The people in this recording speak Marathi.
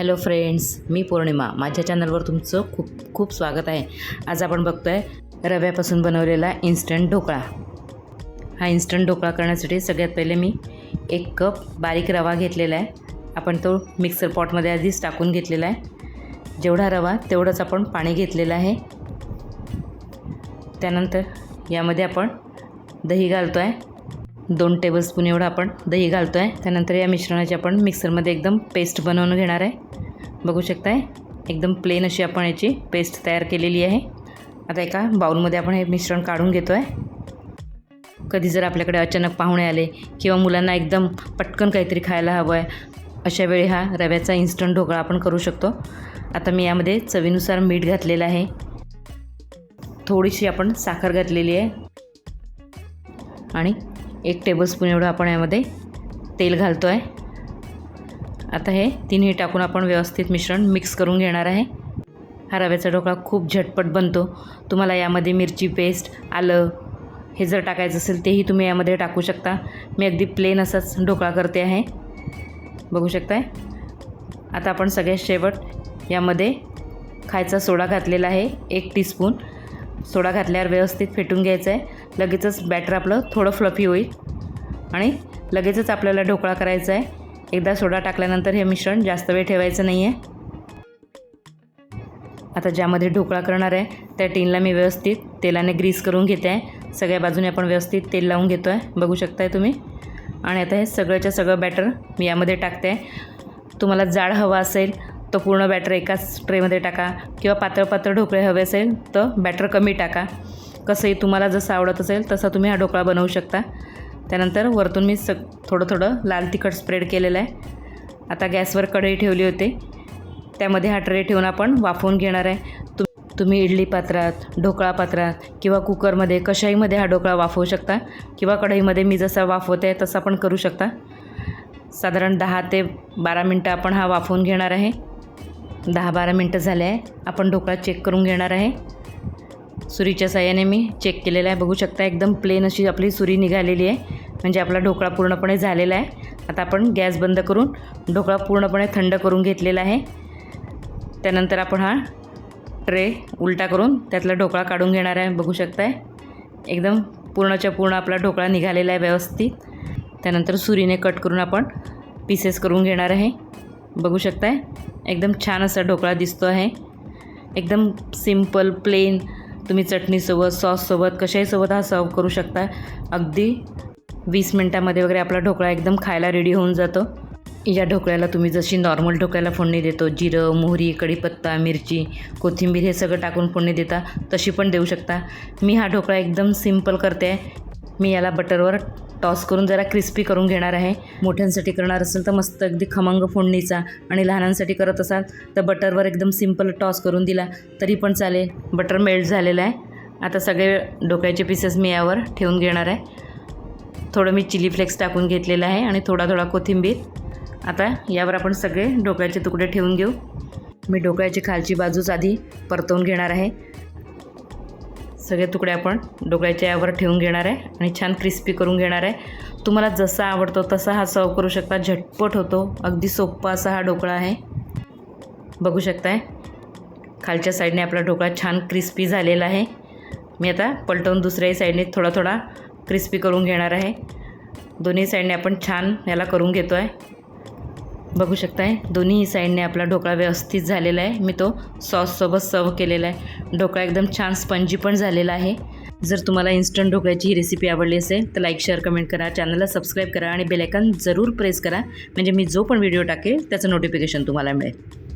हॅलो फ्रेंड्स मी पौर्णिमा. माझ्या चॅनलवर तुमचं खूप खूप स्वागत आहे. आज आपण बघतो आहे रव्यापासून बनवलेला इन्स्टंट ढोकळा. हा इन्स्टंट ढोकळा करण्यासाठी सगळ्यात पहिले मी एक कप बारीक रवा घेतलेला आहे. आपण तो मिक्सर पॉटमध्ये आधीच टाकून घेतलेला आहे. जेवढा रवा तेवढंच आपण पाणी घेतलेलं आहे. त्यानंतर यामध्ये आपण दही घालतो आहे दोन टेबलस्पून एवढं आपण दही घालतो आहे त्यानंतर या मिश्रणाची आपण मिक्सरमध्ये एकदम पेस्ट बनवून घेणार आहे. बघू शकताय एकदम प्लेन अशी आपण याची पेस्ट तयार केलेली आहे. आता एका बाउलमध्ये आपण हे मिश्रण काढून घेतो आहे कधी जर आपल्याकडे अचानक पाहुणे आले किंवा मुलांना एकदम पटकन काहीतरी खायला हवं आहे अशा वेळी हा रव्याचा इन्स्टंट ढोकळा आपण करू शकतो. आता मी यामध्ये चवीनुसार मीठ घातलेलं आहे. थोडीशी आपण साखर घातलेली आहे. आणि एक टेबलस्पून एवढं आपण यामध्ये तेल घालतो आहे आता हे तिन्ही टाकून आपण व्यवस्थित मिश्रण मिक्स करून घेणार आहे. हा रव्याचा ढोकळा खूप झटपट बनतो. तुम्हाला यामध्ये मिरची पेस्ट आलं हे जर टाकायचं असेल तेही तुम्ही यामध्ये टाकू शकता. मी अगदी प्लेन असाच ढोकळा करते आहे. बघू शकताय? आता आपण सगळ्यात शेवट यामध्ये खायचा सोडा घातलेला आहे. एक टीस्पून सोडा घातल्यावर व्यवस्थित फेटून घ्यायचं आहे लगेचच बॅटर आपलं थोडं फ्लफी होईल. आणि लगेचच आपल्याला ढोकळा करायचा आहे एकदा सोडा टाकल्यानंतर हे मिश्रण जास्त वेळ ठेवायचं नाही आहे आता ज्यामध्ये ढोकळा करणार आहे त्या टीनला मी व्यवस्थित तेलाने ग्रीस करून घेते. आहे सगळ्या बाजूने आपण व्यवस्थित तेल लावून घेतो आहे बघू शकताय तुम्ही. आणि आता हे सगळंच्या सगळं बॅटर मी यामध्ये टाकते. आहे तुम्हाला जाड हवा असेल तर पूर्ण बॅटर एकाच ट्रेमध्ये टाका किंवा पातळ पातळ ढोकळे हवे असेल तर बॅटर कमी टाका. कसंही तुम्हाला जसं आवडत असेल तसा तुम्ही हा ढोकळा बनवू शकता. त्यानंतर वरतून मी सग थोडं थोडं लाल तिखट स्प्रेड केलेलं आहे. आता गॅसवर कढई ठेवली होती. त्यामध्ये हा ट्रे ठेवून आपण वाफवून घेणार आहे. तु तुम्ही इडली पात्रात ढोकळा पात्रात किंवा कुकरमध्ये कशाहीमध्ये हा ढोकळा वाफवू शकता किंवा कढईमध्ये मी जसा वाफवते तसा पण करू शकता. साधारण दहा ते बारा मिनटं आपण हा वाफवून घेणार आहे. दहा बारा मिनटं झाले आहे आपण ढोकळा चेक करून घेणार आहे. सुरीच्या साह्याने मी चेक केलेला आहे. बघू शकता एकदम प्लेन अशी आपली सुरी निघालेली आहे. म्हणजे आपला ढोकळा पूर्णपणे झालेला आहे. आता आपण गॅस बंद करून ढोकळा पूर्णपणे थंड करून घेतलेला आहे. त्यानंतर आपण हा ट्रे उलटा करून त्यातला ढोकळा काढून घेणार आहे. बघू शकताय. एकदम पूर्णच्या पूर्ण आपला ढोकळा निघालेला आहे व्यवस्थित. त्यानंतर सुरीने कट करून आपण पीसेस करून घेणार आहे. बघू शकताय. एकदम छान असा ढोकळा दिसतो आहे. एकदम सिंपल प्लेन तुम्ही चटणीसोबत सॉससोबत कशाहीसोबत हा सर्व करू शकता. अगदी वीस मिनटामध्ये वगैरे आपला ढोकळा एकदम खायला रेडी होऊन जातो. या ढोकळ्याला तुम्ही जशी नॉर्मल ढोकळ्याला फोडणी देतो जिरं मोहरी कढीपत्ता मिरची कोथिंबीर हे सगळं टाकून फोडणी देता तशी पण देऊ शकता. मी हा ढोकळा एकदम सिंपल करते. आहे मी याला बटरवर टॉस करून जरा क्रिस्पी करून घेणार आहे. मोठ्यांसाठी करणार असेल तर मस्त अगदी खमंग फोडणीचा आणि लहानांसाठी करत असाल तर बटरवर एकदम सिंपल टॉस करून दिला तरी पण चालेल. बटर मेल्ट झालेलं आहे. आता सगळे डोक्याचे पीसेस मी यावर ठेवून घेणार आहे. थोडं मी चिली फ्लेक्स टाकून घेतलेलं आहे आणि थोडा थोडा कोथिंबीर. आता यावर आपण सगळे ढोकळ्याचे तुकडे ठेवून घेऊ. मी ढोकळ्याची खालची बाजूच आधी परतवून घेणार आहे. सगळे तुकडे आपण ढोकळ्याच्या यावर ठेवून घेणार आहे आणि छान क्रिस्पी करून घेणार आहे. तुम्हाला जसा आवडतो तसा हा सर्व करू शकता. झटपट होतो. अगदी सोप्पा असा हा ढोकळा आहे. बघू शकताय. खालच्या साईडने आपला ढोकळा छान क्रिस्पी झालेला आहे. मी आता पलटवून दुसऱ्याही साईडने थोडा थोडा क्रिस्पी करून घेणार आहे. दोन्ही साईडने आपण छान याला करून घेतो आहे बघू शकताय दोन्ही साईडने आपला ढोकळा व्यवस्थित झालेला आहे. मी तो सॉससोबत सर्व केलेला आहे. ढोकळा एकदम छान स्पंजी पण झालेला आहे. जर तुम्हाला इन्स्टंट ढोकळ्याची ही रेसिपी आवडली असेल तर लाईक शेअर कमेंट करा. चॅनलला सबस्क्राईब करा आणि बेलायकन जरूर प्रेस करा. म्हणजे मी जो पण व्हिडिओ टाकेल त्याचं नोटिफिकेशन तुम्हाला मिळेल.